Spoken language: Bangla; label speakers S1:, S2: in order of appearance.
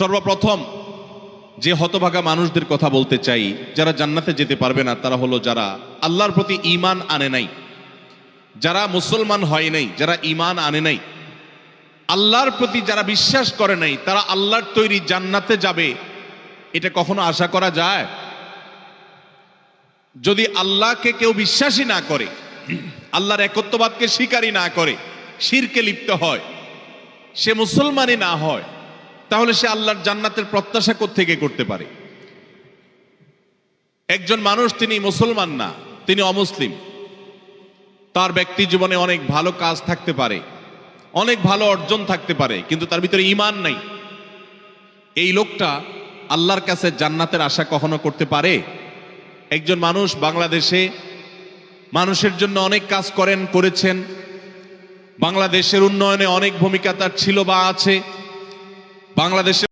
S1: সর্বপ্রথম যে হতভাগা মানুষদের কথা বলতে চাই, যারা জান্নাতে যেতে পারবে না, তারা হলো যারা আল্লাহর প্রতি ঈমান আনে নাই, যারা মুসলমান হয় নাই, যারা ঈমান আনে নাই। আল্লাহর প্রতি যারা বিশ্বাস করে নাই, তারা আল্লাহর তৈরি জান্নাতে যাবে। এটা কখনো আশা করা যায়? যদি আল্লাহকে কেউ বিশ্বাসী না করে, আল্লাহর একত্ববাদকে স্বীকারই না করে, শিরকে লিপ্ত হয়, সে মুসলমানই না হয় তাহলে সে আল্লাহর জান্নাতের প্রত্যাশা থেকে করতে পারে? একজন মানুষ, তিনি মুসলমান না, তিনি অমুসলিম। তার ব্যক্তি জীবনে অনেক ভালো কাজ থাকতে পারে, অনেক ভালো অর্জন থাকতে পারে, কিন্তু তার ভিতরে ইমান নাই। এই লোকটা আল্লাহর কাছে জান্নাতের আশা কখনো করতে পারে? একজন মানুষ বাংলাদেশে মানুষের জন্য অনেক কাজ করেন, করেছেন। বাংলাদেশের উন্নয়নে অনেক ভূমিকা তার ছিল বা আছে। বাংলাদেশে